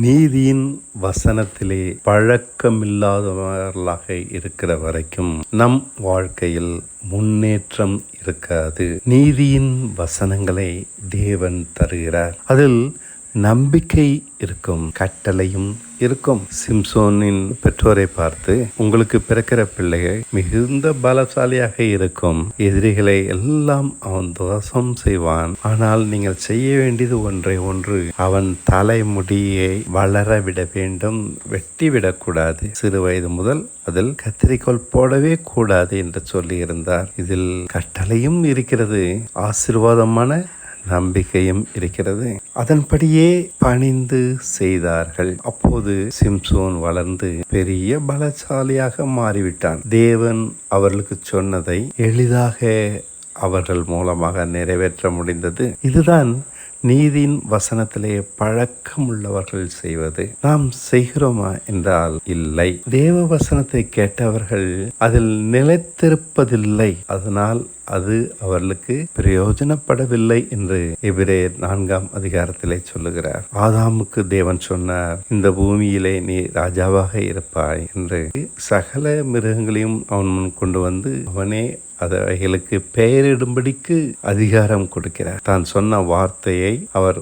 நீதியின் வசனத்திலே பழக்கமில்லாதவர்களாக இருக்கிற வரைக்கும் நம் வாழ்க்கையில் முன்னேற்றம் இருக்காது. நீதியின் வசனங்களை தேவன் தருகிறார். அதில் நம்பிக்கை இருக்கும் கட்டளையும் இருக்கும். சிம்சோனின் பெற்றோரை பார்த்து உங்களுக்கு பிறக்கிற பிள்ளைகள் மிகுந்த பலசாலியாக இருக்கும். எதிரிகளை எல்லாம் அவன் துவசம் செய்வான். ஆனால் நீங்கள் செய்ய வேண்டியது ஒன்றை ஒன்று. அவன் தலைமுடியை வளர விட வேண்டும். வெட்டி விடக்கூடாது. சிறு வயது முதல் அதில் கத்திரிக்கோள் போடவே கூடாது என்று சொல்லியிருந்தார். இதில் கட்டளையும் இருக்கிறது. ஆசீர்வாதமான நம்பிக்கையும் இருக்கிறது. அதன்படியே பணிந்து செய்தார்கள். அப்போது சிம்சோன் வளர்ந்து பெரிய பலசாலியாக மாறிவிட்டான். தேவன் அவர்களுக்கு சொன்னதை எளிதாக அவர்கள் மூலமாக நிறைவேற்ற முடிந்தது. இதுதான் நீதியின் வசனத்திலே பழக்கம் உள்ளவர்கள் செய்வது. நாம் செய்கிறோமா என்றால் இல்லை. தேவ வசனத்தை கேட்டவர்கள் அதில் நிலைத்திருப்பதில்லை. அதனால் அது அவர்களுக்கு பிரயோஜனப்படவில்லை என்று எபிரே நான்காம் அதிகாரத்திலே சொல்லுகிறார். ஆதாமுக்கு தேவன் சொன்னார் இந்த பூமியிலே நீ ராஜாவாக இருப்பாய் என்று. சகல மிருகங்களையும் அவன் முன் கொண்டு வந்து அவனே அவைகளுக்கு பெயரிடும்படிக்கு அதிகாரம் கொடுக்கிறார். தான் சொன்ன வார்த்தையை அவர்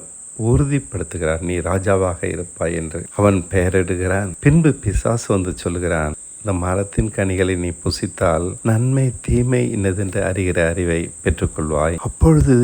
உறுதிப்படுத்துகிறார். நீ ராஜாவாக இருப்பாய் என்று. அவன் பெயரிடுகிறான். பின்பு பிசாசு வந்து சொல்லுகிறான் இந்த மரத்தின் கனிகளை நீ புசித்தால் நன்மை தீமை இன்னதென்று அறிகிற அறிவை பெற்றுக்கொள்வாய். அப்பொழுது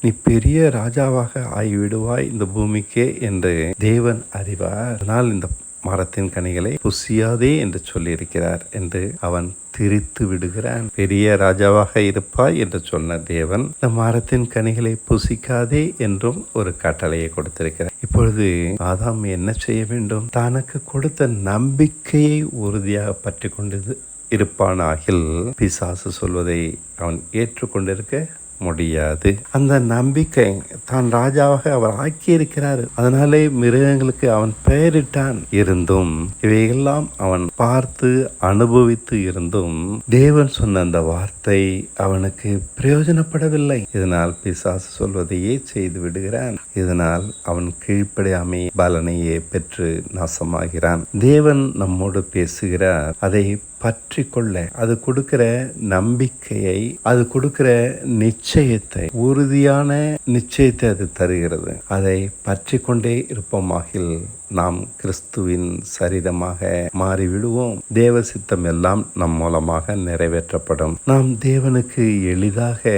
நீ பெரிய ராஜாவாக ஆகிவிடுவாய் இந்த பூமிக்கே என்று தேவன் அறிவார். அதனால் இந்த மரத்தின் கனிகளை புசியாதே என்று சொல்லியிருக்கிறார் என்று அவன் திரித்து விடுகிறான். பெரிய ராஜாவாக இருப்பாய் என்று சொன்ன தேவன் இந்த மரத்தின் கனிகளை புசிக்காதே என்றும் ஒரு கட்டளையை கொடுத்திருக்கிறார். இப்பொழுது ஆதாம் என்ன செய்ய வேண்டும்? தனக்கு கொடுத்த நம்பிக்கையை உறுதியாக பற்றி கொண்டது இருப்பானாகில் பிசாசு சொல்வதை அவன் ஏற்றுக்கொண்டிருக்க முடியாது. அந்த நம்பிக்கை தான் ராஜாவாக அவர் ஆக்கியிருக்கிறார். அதனாலே மிருகங்களுக்கு அவன் பெயரிட்டான் இருந்தும் இவையெல்லாம் அவன் பார்த்து அனுபவித்து இருந்தும் தேவன் சொன்ன அந்த வார்த்தை அவனுக்கு பிரயோஜனப்படவில்லை. இதனால் பிசாசு சொல்வதையே செய்து விடுகிறான். இதனால் அவன் கீழ்ப்படையாமை பலனையே பெற்று நாசமாகிறான். தேவன் நம்மோடு பேசுகிறார். அதை பற்றி கொள்ள அது கொடுக்கிற நம்பிக்கையை அது கொடுக்கிற நிச்சயம் நிச்சயத்தை உறுதியான நிச்சயத்தை அது தருகிறது. அதை பற்றி கொண்டே இருப்போமாகில் நாம் கிறிஸ்துவின் சரீரமாக மாறிவிடுவோம். தேவ சித்தம் எல்லாம் நம் மூலமாக நிறைவேற்றப்படும். நாம் தேவனுக்கு எளிதாக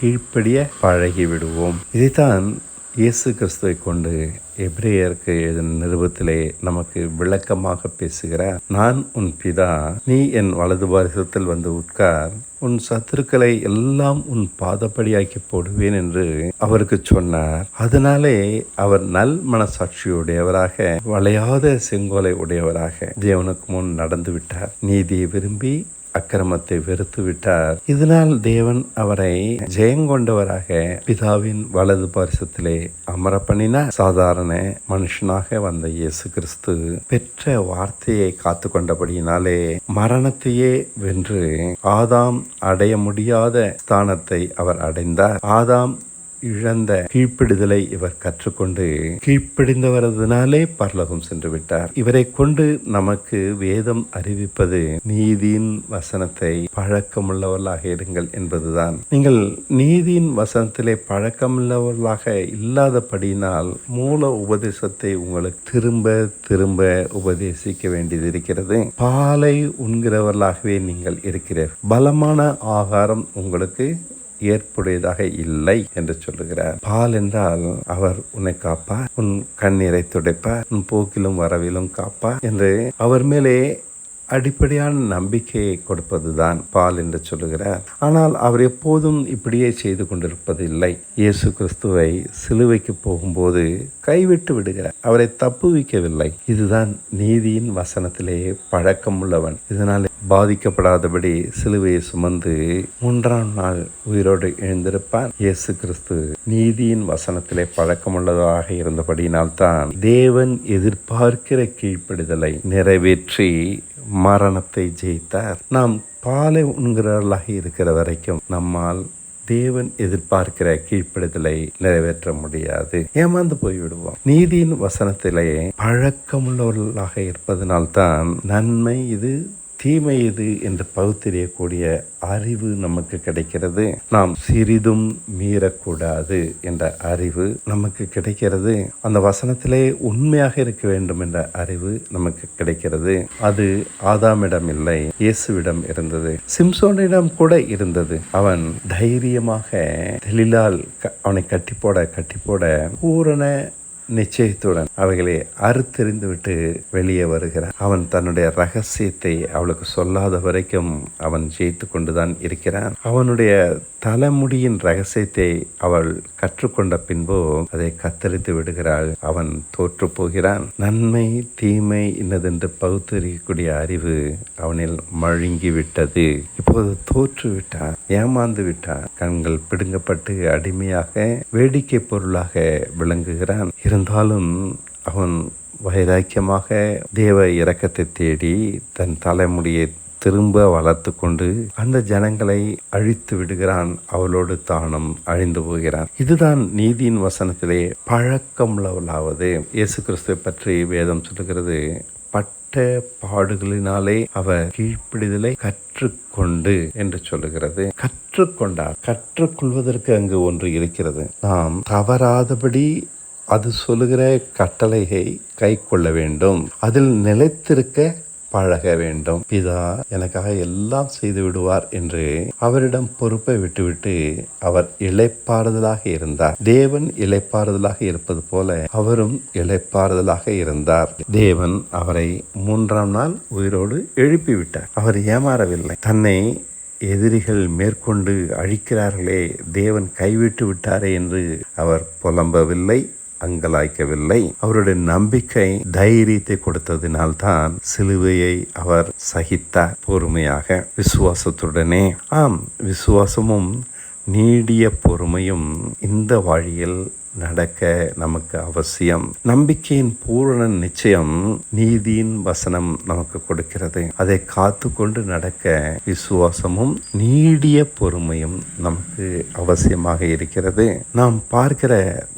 கீழ்ப்படிய பழகி விடுவோம் இதைத்தான் இயேசு கிறிஸ்துவை கொண்டு எப்ரேயருக்கு எழுதின நிருபத்திலே நமக்கு விளக்கமாக பேசுகிறார் நான் உன் பிதா நீ என் வலது பாரிசத்தில் வந்து உட்கார். உன் சத்துருக்களை எல்லாம் உன் பாதப்படியாக்கி போடுவேன் என்று அவருக்கு சொன்னார். அதனாலே அவர் நல் மனசாட்சியுடையவராக வளையாத செங்கோலை உடையவராக தேவனுக்கு முன் நடந்து விட்டார் நீதியை விரும்பி அக்கிரமத்தை வெறுத்து விட்டார். இதனால் தேவன் அவரை ஜெயங்கொண்டவராக பிதாவின் வலது பரிசத்திலே அமர பண்ணினார். சாதாரண மனுஷனாக வந்த இயேசு கிறிஸ்து பெற்ற வார்த்தையை காத்து கொண்டபடியினாலே மரணத்தையே வென்று ஆதாம் அடைய முடியாத ஸ்தானத்தை அவர் அடைந்தார். ஆதாம் இழந்த கீழ்ப்பிடுதலை இவர் கற்றுக்கொண்டு கீழ்ப்பிடிந்தவரதுனாலே பரலோகம் சென்று விட்டார் இவரை கொண்டு நமக்கு வேதம் அறிவிப்பது நீதியின் வசனத்தை பழக்கமுள்ளவர்களாக இருங்கள் என்பதுதான். நீங்கள் நீதியின் வசனத்திலே பழக்கமுள்ளவர்களாக இல்லாதபடியினால் மூல உபதேசத்தை உங்களுக்கு திரும்ப திரும்ப உபதேசிக்க வேண்டியது இருக்கிறது. பாலை உண்கிறவர்களாகவே நீங்கள் இருக்கிறீர். பலமான ஆகாரம் உங்களுக்கு ஏற்புடையதாக இல்லை என்று சொல்லுகிறார். பால் என்றால் அவர் உன்னை காப்பா உன் கண்ணீரை துடைப்பா உன் போக்கிலும் வரவிலும் காப்பா என்று அவர் மேலே அடிப்படையான நம்பிக்கையை கொடுப்பதுதான் பால் என்று சொல்லுகிறார். ஆனால் அவர் எப்போதும் இப்படியே செய்து கொண்டிருப்பதில்லை. இயேசு கிறிஸ்துவை சிலுவைக்கு போகும்போது கைவிட்டு விடுகிறார். அவரை தப்புவிக்கவில்லை இதுதான் நீதியின் வசனத்திலே பழக்கம் உள்ளவன். இதனால் பாதிக்கப்படாதபடி சிலுவையை சுமந்து மூன்றாம் நாள் உயிரோடு எழுந்திருப்பான். இயேசு கிறிஸ்து நீதியின் வசனத்திலே பழக்கமுள்ளதாக இருந்தபடியினால்தான் தேவன் எதிர்பார்க்கிற கீழ்ப்படிதலை நிறைவேற்றி மரணத்தை ஜெயித்தார். நாம் பாலை உண்கிறவர்களாக இருக்கிற வரைக்கும் நம்மால் தேவன் எதிர்பார்க்கிற கீழ்ப்படுதலை நிறைவேற்ற முடியாது. ஏமாந்து போய்விடுவோம். நீதியின் வசனத்திலே பழக்கமுள்ளவர்களாக இருப்பதனால்தான் நன்மை இது தீமை இது என்று பகுத்தறியக்கூடிய அறிவு நமக்கு கிடைக்கிறது. நாம் சிறிதும் மீறக்கூடாது என்ற அறிவு நமக்கு கிடைக்கிறது. அந்த வசனத்திலே உண்மையாக இருக்க வேண்டும் என்ற அறிவு நமக்கு கிடைக்கிறது. அது ஆதாமிடம் இல்லை இயேசுவிடம் இருந்தது. சிம்சோனிடம் கூட இருந்தது. அவன் தைரியமாக தெளிலால் க- அவனை கட்டி போட கட்டி போட பூரண நிச்சயத்துடன் அவைகளை அறுத்தெறிந்துவிட்டு வெளியே வருகிறான் அவன் தன்னுடைய ரகசியத்தை அவளுக்கு சொல்லாத வரைக்கும் அவன் ஜெயித்து கொண்டுதான் இருக்கிறான். அவனுடைய தலைமுடியின் ரகசியத்தை அவள் கற்றுக்கொண்ட பின்பு அதை கத்தரித்து விடுகிறாள். அவன் தோற்று போகிறான். நன்மை தீமை இன்னதென்று பகுத்தறியக்கூடிய அறிவு அவனில் மழுங்கி விட்டது இப்போது தோற்றுவிட்டான். ஏமாந்து விட்டான். கண்கள் பிடுங்கப்பட்டு அடிமையாக வேடிக்கை பொருளாக விளங்குகிறான். இருந்தாலும் அவன் வைராக்கியமாக தேவ இரக்கத்தை தேடி தன் தலைமுடியை திரும்ப வளர்த்து கொண்டு அந்த ஜனங்களை அழித்து விடுகிறான். அவளோடு தானும் அழிந்து போகிறான். இதுதான் நீதியின் வசனத்திலே பழக்கமுள்ளவளாவது. இயேசு கிறிஸ்துவை பற்றி வேதம் சொல்லுகிறது. பட்ட பாடுகளினாலே அவர் கீழ்ப்பிடிதலை கற்றுக்கொண்டு என்று சொல்லுகிறது. கற்றுக்கொண்டார். கற்றுக்கொள்வதற்கு அங்கு ஒன்று இருக்கிறது. நாம் தவறாதபடி அது சொல்லுகிற கட்டளையை கை கொள்ள வேண்டும். அதில் நிலைத்திருக்க பழக வேண்டும். பிதா எனக்காக எல்லாம் செய்து விடுவார் என்று அவரிடம் பொறுப்பை விட்டுவிட்டு அவர் இளைப்பாறுதலாக இருந்தார். தேவன் இளைப்பாறுதலாக இருப்பது போல அவரும் இளைப்பாறுதலாக இருந்தார். தேவன் அவரை மூன்றாம் நாள் உயிரோடு எழுப்பிவிட்டார். அவர் ஏமாறவில்லை. தன்னை எதிரிகள் மேற்கொண்டு அழிக்கிறார்களே தேவன் கைவிட்டு விட்டாரே என்று அவர் புலம்பவில்லை. அங்கலாய்க்கவில்லை. அவருடைய நம்பிக்கை தைரியத்தை கொடுத்ததினால்தான் சிலுவையை அவர் சகித்தார். பொறுமையாக விசுவாசத்துடனே ஆம் விசுவாசமும் நீடிய பொறுமையும் இந்த வழியில் நடக்க நமக்கு அவசியம். நம்பிக்கையின் பூரண நிச்சயம் நீதியின் வசனம் நமக்கு கொடுக்கிறது. அதை காத்து கொண்டு நடக்க விசுவாசமும் நீடிய பொறுமையும் நமக்கு அவசியமாக இருக்கிறது. நாம் பார்க்கிற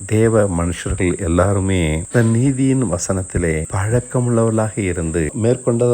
தேவ மனுஷர்கள் எல்லாருமே இந்த நீதியின் வசனத்திலே பழக்கமுள்ளவர்களாக இருந்து மேற்கொண்ட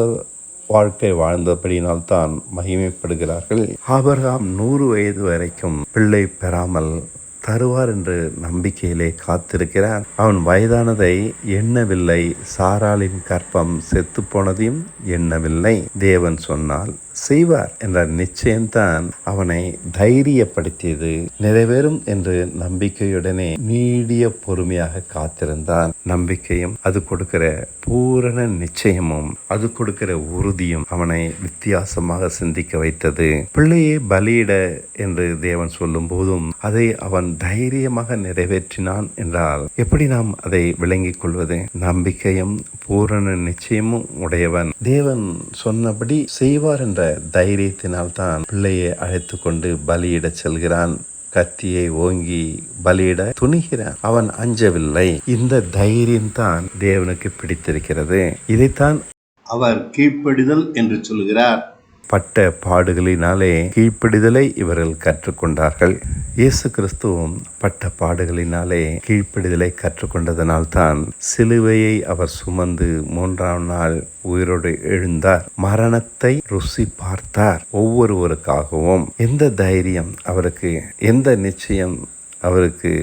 வாழ்க்கை வாழ்ந்தபடியினால் தான் மகிமைப்படுகிறார்கள். ஆபர்காம் நூறு வயது வரைக்கும் பிள்ளை பெறாமல் தருவார் என்று நம்பிக்கையிலே காத்திருக்கிறான் அவன் வயதானதை எண்ணவில்லை. சாராளின் கற்பம் செத்து போனதையும் எண்ணவில்லை. தேவன் சொன்னால் செய்வார் என்ற நிச்சயம்தான் அவனை தைரியப்படுத்தியது. நிறைவேறும் என்று நம்பிக்கையுடனே நீடிய பொறுமையாக காத்திருந்தான். நம்பிக்கையும் அது கொடுக்கிற பூரண நிச்சயமும் அது கொடுக்கிற உறுதியும் அவனை வித்தியாசமாக சிந்திக்க வைத்தது. பிள்ளையை பலியிட என்று தேவன் சொல்லும் போதும் அதை அவன் தைரியமாக நிறைவேற்றினான் என்றால் எப்படி நாம் அதை விளங்கிக் கொள்வது? நம்பிக்கையும் பூரண நிச்சயமும் உடையவன். தேவன் சொன்னபடி செய்வார் என்ற தைரியத்தினால் தான் பிள்ளையை அழைத்து கொண்டு பலியிடச் செல்கிறான். கத்தியை ஓங்கி பலியிட துணிகிறான். அவன் அஞ்சவில்லை. இந்த தைரியம் தான் தேவனுக்கு பிடித்திருக்கிறது. இதைத்தான் அவர் கீழ்ப்படிதல் என்று சொல்கிறார். பட்ட பாடுகளினாலே கீழ்ப்படிதலை இவர்கள் கற்றுக்கொண்டார்கள். இயேசு கிறிஸ்துவும் பட்ட பாடுகளினாலே கீழ்ப்படிதலை கற்றுக்கொண்டதனால்தான் சிலுவையை அவர் சுமந்து மூன்றாம் நாள் உயிரோடு எழுந்தார். மரணத்தை ருசி பார்த்தார் ஒவ்வொருவருக்காகவும். எந்த தைரியம் அவருக்கு எந்த நிச்சயம் அவருக்கு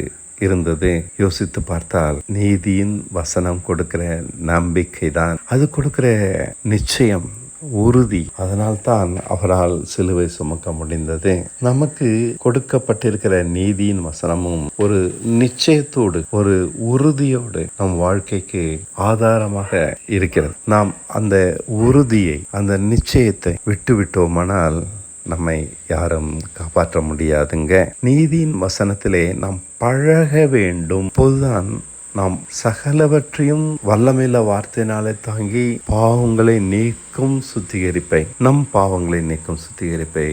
இருந்தது? யோசித்து பார்த்தால் நீதியின் வசனம் கொடுக்கிற நம்பிக்கை தான் அது கொடுக்கிற நிச்சயம் உறுதி. அதனால்தான் அவரால் சிலுவை சுமக்க முடிந்தது. நமக்கு கொடுக்கப்பட்டிருக்கிற நீதியின் வசனமும் ஒரு நிச்சயத்தோடு ஒரு உறுதியோடு நம் வாழ்க்கைக்கு ஆதாரமாக இருக்கிறது. நாம் அந்த உறுதியை அந்த நிச்சயத்தை விட்டு விட்டோமானால் நம்மை யாரும் காப்பாற்ற முடியாதுங்க. நீதியின் வசனத்திலே நாம் பழக வேண்டும். பொதுதான் நாம் சகலவற்றையும் வல்லமையில வார்த்தையினாலே தாங்கி பாவங்களை நீக்கும் சுத்திகரிப்பை நம் பாவங்களை நீக்கும் சுத்திகரிப்பை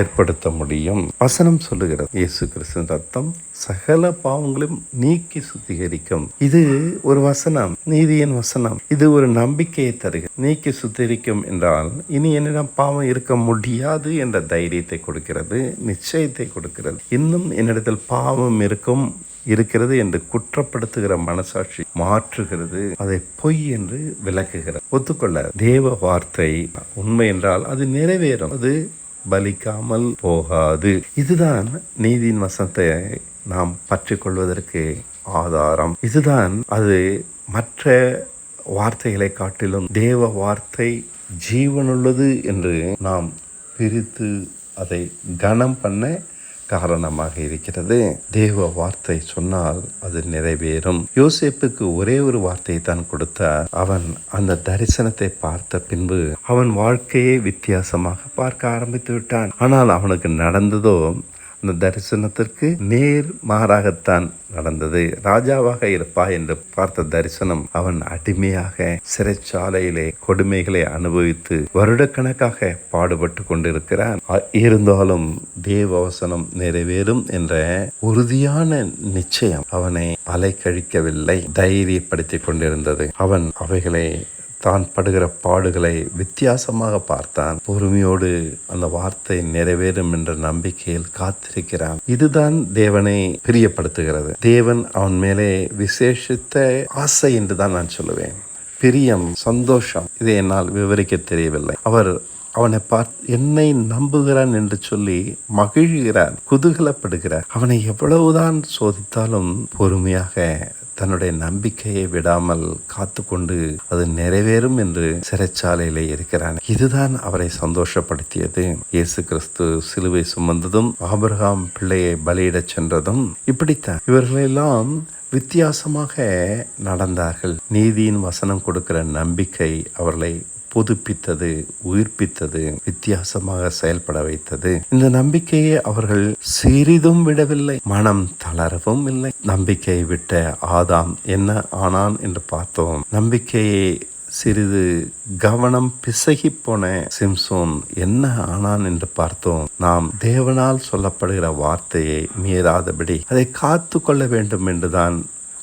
ஏற்படுத்த முடியும். வசனம் சொல்லுகிறது இயேசு கிறிஸ்துவின் ரத்தம் சகல பாவங்களையும் நீக்கி சுத்திகரிக்கும். இது ஒரு வசனம் நீதியின் வசனம். இது ஒரு நம்பிக்கையை தருகிறது. நீக்கி சுத்திகரிக்கும் என்றால் இனி என்னிடம் பாவம் இருக்க முடியாது என்ற தைரியத்தை கொடுக்கிறது நிச்சயத்தை கொடுக்கிறது. இன்னும் என்னிடத்தில் பாவம் இருக்கும் இருக்கிறது என்று குற்றப்படுத்துகிற மனசாட்சி மாற்றுகிறது அதை பொய் என்று விளக்குகிறது. ஒத்துக்கொள்ள தேவ வார்த்தை உண்மை என்றால் அது நிறைவேறும். அது பலிக்காமல் போகாது. இதுதான் நீதியின் வசத்தை நாம் பற்றி கொள்வதற்கு ஆதாரம். இதுதான் அது மற்ற வார்த்தைகளை காட்டிலும் தேவ வார்த்தை ஜீவனுள்ளது என்று நாம் பிரித்து அதை கனம் பண்ண காரணமாக இருக்கிறது. தேவ வார்த்தை சொன்னால் அது நிறைவேறும். யோசேப்புக்கு ஒரே ஒரு வார்த்தையை தான் கொடுத்தார். அவன் அந்த தரிசனத்தை பார்த்த பின்பு அவன் வாழ்க்கையை வித்தியாசமாக பார்க்க ஆரம்பித்து விட்டான். ஆனால் அவனுக்கு நடந்ததோ இந்த தரிசனத்திற்கு நேர் மாறாகத்தான் நடந்தது. ராஜாவாக இருப்பா என்று பார்த்த தரிசனம் அவன் அடிமையாக சிறைச்சாலையிலே கொடுமைகளை அனுபவித்து வருடக்கணக்காக பாடுபட்டு கொண்டிருக்கிறான். இருந்தாலும் தேவவசனம் நிறைவேறும் என்ற உறுதியான நிச்சயம் அவனை அலைக்கழிக்கவில்லை தைரியப்படுத்திக் கொண்டிருந்தது. அவன் அவைகளை தான் படுகிற பாடுகளை வித்தியாசமாக பார்த்தான். பொறுமையோடு அந்த வார்த்தை நிறைவேறும் என்ற நம்பிக்கையில் காத்திருக்கிறான். இதுதான் தேவனை பிரியப்படுத்துகிறது. தேவன் அவன் மேலே விசேஷித்த ஆசை என்று தான் நான் சொல்லுவேன். பிரியம் சந்தோஷம் இதை என்னால் விவரிக்க தெரியவில்லை. அவர் அவனை பார்த்து என்னை நம்புகிறான் என்று சொல்லி மகிழ்கிறான் குதூகலப்படுகிறார். அவனை எவ்வளவுதான் சோதித்தாலும் பொறுமையாக தன்னுடைய நம்பிக்கையை விடாமல் காத்துக்கொண்டு அது நிறைவேறும் என்று சிறைச்சாலையிலே இருக்கிறான். இதுதான் அவரை சந்தோஷப்படுத்தியது. இயேசு கிறிஸ்து சிலுவை சுமந்ததும் ஆபிரகாம் பிள்ளையை பலியிடச் சென்றதும் இப்படித்தான். இவர்களெல்லாம் வித்தியாசமாக நடந்தார்கள். நீதியின் வசனம் கொடுக்கிற நம்பிக்கை அவர்களை புதுப்பித்தது உயிர்ப்பித்தது வித்தியாசமாக செயல்பட வைத்தது. இந்த நம்பிக்கையை அவர்கள் சிறிதும் விடவில்லை. மனம் தளரவும் இல்லை. நம்பிக்கையை விட்ட ஆதாம் என்ன ஆனான் என்று பார்த்தோம். நம்பிக்கையை சிறிது கவனம் பிசகி போன சிம்சோன் என்ன ஆனான் என்று பார்த்தோம். நாம் தேவனால் சொல்லப்படுகிற வார்த்தையை மீறாதபடி அதை காத்து கொள்ள வேண்டும் என்றுதான்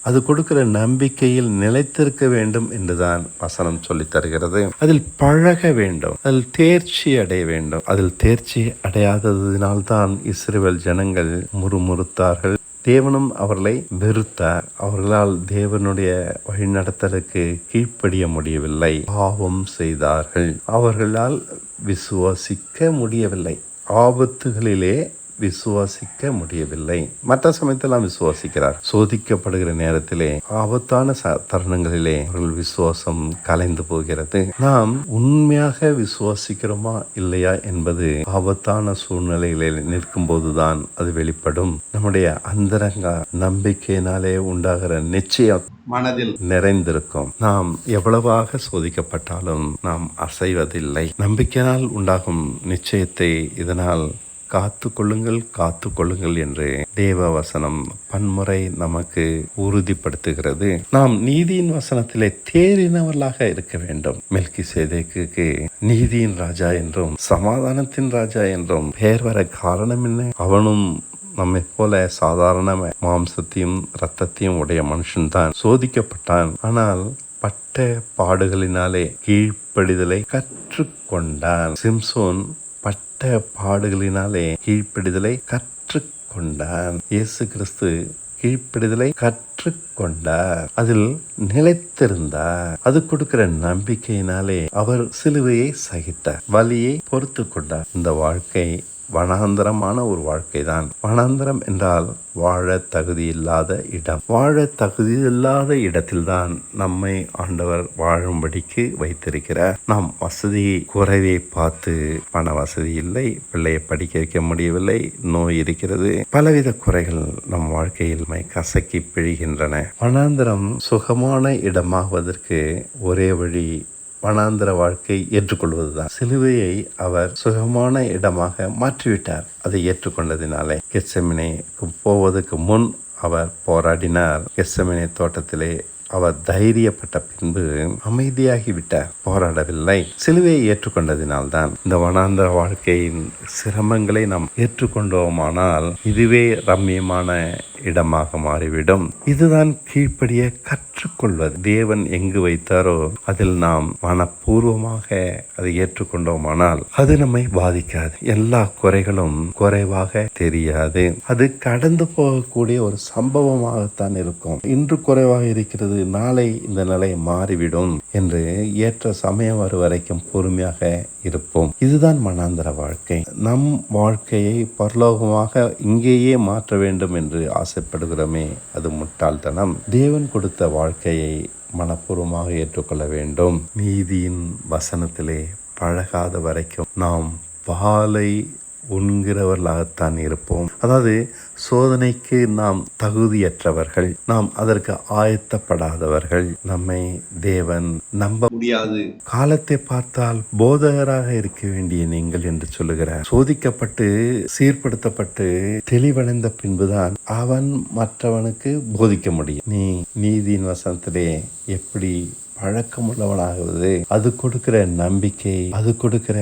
அது கொடுக்கிற நம்பிக்கையில் நிலைத்திருக்க வேண்டும் என்றுதான் வசனம் சொல்லி தருகிறது. அதில் பழக வேண்டும். அதில் தேர்ச்சி அடைய வேண்டும். அதில் தேர்ச்சி அடையாததினால்தான் இஸ்ரேல் ஜனங்கள் முறுமுறுத்தார்கள். தேவனும் அவர்களை வெறுத்தார். அவர்களால் தேவனுடைய வழிநடத்தலுக்கு கீழ்ப்படிய முடியவில்லை. பாவம் செய்தார்கள். அவர்களால் விசுவாசிக்க முடியவில்லை. ஆபத்துகளிலே விசுவாசிக்க முடியவில்லை மற்ற சமயத்தெல்லாம் விசுவாசிக்கிறார். சோதிக்கப்படுகிற நேரத்திலே ஆபத்தான தருணங்களிலே அவர்கள் விசுவாசம் கலைந்து போகிறது. நாம் உண்மையாக விசுவாசிக்கிறோமா இல்லையா என்பது ஆபத்தான சூழ்நிலைகளில் நிற்கும் போதுதான் அது வெளிப்படும். நம்முடைய அந்தரங்க நம்பிக்கையினாலே உண்டாகிற நிச்சயம் மனதில் நிறைந்திருக்கும். நாம் எவ்வளவாக சோதிக்கப்பட்டாலும் நாம் அசைவதில்லை. நம்பிக்கையினால் உண்டாகும் நிச்சயத்தை இதனால் காத்து கொள்ளுங்கள் காத்து கொள்ளுங்கள் என்று தேவ வசனம் பன்முறை நமக்கு உறுதிப்படுத்துகிறது. நாம் நீதியின் வசனத்திலே தேறினவர்களாக இருக்க வேண்டும். மெல்கி சேதைக்கு நீதியின் ராஜா என்றும் சமாதானத்தின் ராஜா என்றும் பெயர் வர காரணம் என்ன? அவனும் நம்மை போல சாதாரண மாம்சத்தையும் ரத்தத்தையும் உடைய மனுஷன்தான் சோதிக்கப்பட்டான். ஆனால் பட்ட பாடுகளினாலே கீழ்ப்படிதலை கற்றுக்கொண்டான். சிம்சோன் பட்ட பாடுகளினாலே கீழ்ப்பிடுதலை கற்றுக்கொண்டார். இயேசு கிறிஸ்து கீழ்ப்பிடுதலை கற்றுக்கொண்டார். அதில் நிலைத்திருந்தார். அது கொடுக்கிற நம்பிக்கையினாலே அவர் சிலுவையை சகித்தார். வலியை பொறுத்து கொண்டார் இந்த வாழ்க்கை வனாந்தரமான ஒரு வாழ்க்கை தான் வனாந்தரம் என்றால் வாழ தகுதி இல்லாத இடம். வாழ தகுதி இல்லாத இடத்தில்தான் நம்மை ஆண்டவர் வாழும்படிக்கு வைத்திருக்கிறார். நாம் வசதி குறைவை பார்த்து பண வசதி இல்லை பிள்ளையை படிக்க வைக்க முடியவில்லை நோய் இருக்கிறது. பலவித குறைகள் நம் வாழ்க்கையில் கசக்கி பிழிகின்றன. வனாந்தரம் சுகமான இடமாகுவதற்கு ஒரே வழி வனாந்திர வாழ்க்கை ஏற்றுக்கொள்வதுதான். சிலுவையை அவர் சுகமான இடமாக மாற்றிவிட்டார். அதை ஏற்றுக்கொண்டதினாலே கெச்சமினே போவதற்கு முன் அவர் போராடினார். கெச்சமினே தோட்டத்திலே அவர் தைரியப்பட்ட பின்பு அமைதியாகிவிட்டார். போராடவில்லை. சிலுவையை ஏற்றுக்கொண்டதினால்தான் இந்த வனாந்திர வாழ்க்கையின் சிரமங்களை நாம் ஏற்றுக்கொண்டோமானால் இதுவே ரம்மியமான இடமாக மாறிவிடும். இதுதான் கீழ்ப்படிய கற்றுக்கொள்வது. தேவன் எங்கு வைத்தாரோ அதில் நாம் மனப்பூர்வமாக அதை ஏற்றுக்கொண்டோமானால் அது நம்மை பாதிக்காது. எல்லா குறைகளும் குறைவாக தெரியாது. அது கடந்து போகக்கூடிய ஒரு சம்பவமாகத்தான் இருக்கும். இன்று குறைவாக இருக்கிறது நாளை இந்த நிலை மாறிவிடும் என்று ஏற்ற சமயம் வரும் வரைக்கும் பொறுமையாக இருப்போம். இதுதான் மனாந்தர வாழ்க்கை. நம் வாழ்க்கையை பரலோகமாக இங்கேயே மாற்ற வேண்டும் என்று ஆசைப்படுகிறோமே அது முட்டாள்தனம். தேவன் கொடுத்த வாழ்க்கையை மனப்பூர்வமாக ஏற்றுக்கொள்ள வேண்டும். நீதியின் வசனத்திலே பழகாத வரைக்கும் நாம் பாலை உண்கிறவர்களாகத்தான் இருப்போம். அதாவது சோதனைக்கு நாம் தகுதியற்றவர்கள் நாம் அதற்கு ஆயத்தப்படாதவர்கள் நம்மை தேவன் நம்ப முடியாது. காலத்தை பார்த்தால் போதகராக இருக்க வேண்டிய நீங்கள் என்று சொல்லுகிறார். சோதிக்கப்பட்டு சீர்படுத்தப்பட்டு தெளிவடைந்த பின்புதான் அவன் மற்றவனுக்கு போதிக்க முடியும். நீ நீதியின் வசனத்திலே எப்படி பழக்கமுள்ளவனாகுவது அது கொடுக்கிற நம்பிக்கை அது கொடுக்கிற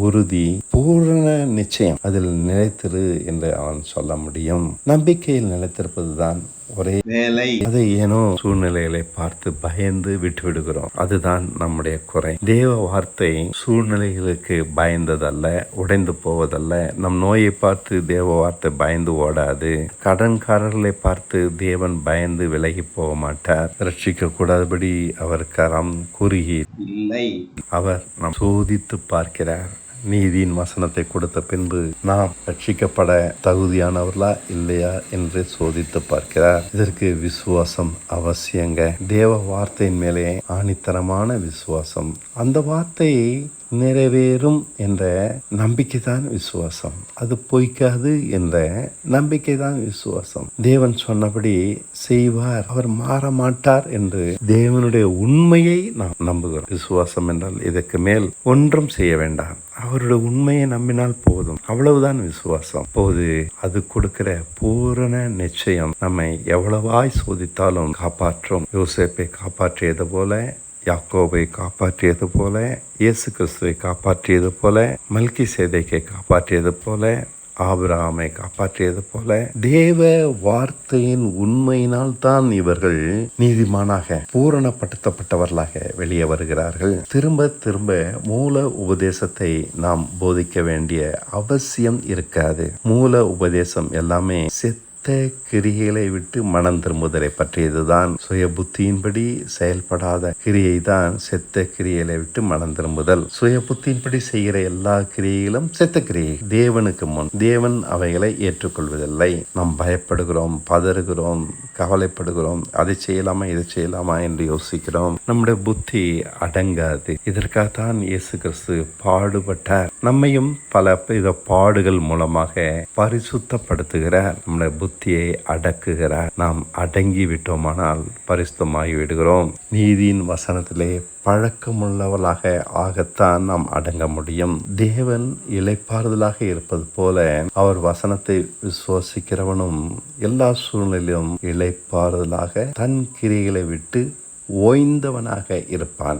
உறுதி பூரண நிச்சயம் அதில் நிலைத்திரு என்று அவன் சொல்ல முடியும். நம்பிக்கையில் நிலைத்திருப்பதுதான் ஒரே வேலை. அதை ஏனோ சூழ்நிலைகளை பார்த்து பயந்து விட்டு விடுகிறோம் அதுதான் நம்முடைய குறை. தேவ வார்த்தை சூழ்நிலைகளுக்கு பயந்ததல்ல உடைந்து போவதல்ல. நம் நோயை பார்த்து தேவ வார்த்தை பயந்து ஓடாது. கடன்காரர்களை பார்த்து தேவன் பயந்து விலகி போக மாட்டார். ரட்சிக்க கூடாதபடி அவர் கரம் குறுகி இல்லை. அவர் நாம் சோதித்து பார்க்கிறார். நீதியின் வசனத்தை கொடுத்த பின்பு நாம் ரட்சிக்கப்பட தகுதியானவர்களா இல்லையா என்று சோதித்து பார்க்கிறார். இதற்கு விசுவாசம் அவசியங்க. தேவ வார்த்தையின் மேலே ஆணித்தரமான விசுவாசம். அந்த வார்த்தையை நிறைவேறும் என்ற நம்பிக்கை தான் விசுவாசம். அது பொய்க்காது என்ற நம்பிக்கை தான் விசுவாசம். தேவன் சொன்னபடி செய்வார். அவர் மாற மாட்டார் என்று தேவனுடைய உண்மையை நாம் நம்புகிறோம். விசுவாசம் என்றால் இதற்கு மேல் ஒன்றும் செய்ய வேண்டாம். அவருடைய உண்மையை நம்பினால் போதும். அவ்வளவுதான் விசுவாசம். போது அது கொடுக்கிற பூரண நிச்சயம் நம்மை எவ்வளவாய் சோதித்தாலும் காப்பாற்றும். யோசேப்பை காப்பாற்றியது போல யாக்கோவை காப்பாற்றியது போல இயேசு கிறிஸ்துவை காப்பாற்றியது போல மல்கி சேதைக்கை காப்பாற்றியது போல ஆபிரகாமை காப்பாற்றியது போல தேவ வார்த்தையின் உண்மையினால் தான் இவர்கள் நீதிமானாக பூரணப்படுத்தப்பட்டவர்களாக வெளியே வருகிறார்கள். திரும்ப திரும்ப மூல உபதேசத்தை நாம் போதிக்க வேண்டிய அவசியம் இருக்காது. மூல உபதேசம் எல்லாமே செத்து கிரிகளை விட்டு மனம் திரும்புதலை பற்றியதுதான் சுய புத்தியின்படி செயல்படாத கிரியை தான் செத்த கிரியைகளை விட்டு மனம் திரும்புதல். சுய புத்தியின்படி செய்கிற எல்லா கிரியைகளும் செத்த கிரியை. தேவனுக்கு முன் தேவன் அவைகளை ஏற்றுக்கொள்வதில்லை. நாம் பயப்படுகிறோம் பதறுகிறோம் கவலைப்படுகிறோம். அதை செய்யலாமா இதை செய்யலாமா என்று யோசிக்கிறோம். நம்முடைய புத்தி அடங்காது. இதற்காகத்தான் இயேசு கிறிஸ்து பாடுபட்டார். நம்மையும் பல வித பாடுகள் மூலமாக பரிசுத்தப்படுத்துகிறார். நம்முடைய புத்தியை அடக்குகிறார். நாம் அடங்கி விட்டோமானால் பரிசுத்தமாகி விடுகிறோம் நீதியின் வசனத்திலே பழக்கமுள்ளவர்களாக ஆகத்தான் நாம் அடங்க முடியும். தேவன் இலைப்பாறுதலாக இருப்பது போல அவர் வசனத்தை விசுவாசிக்கிறவனும் எல்லா சூழ்நிலையிலும் இலைப்பாறுதலாக தன் கிரிகளை விட்டு ஓய்ந்தவனாக இருப்பான்.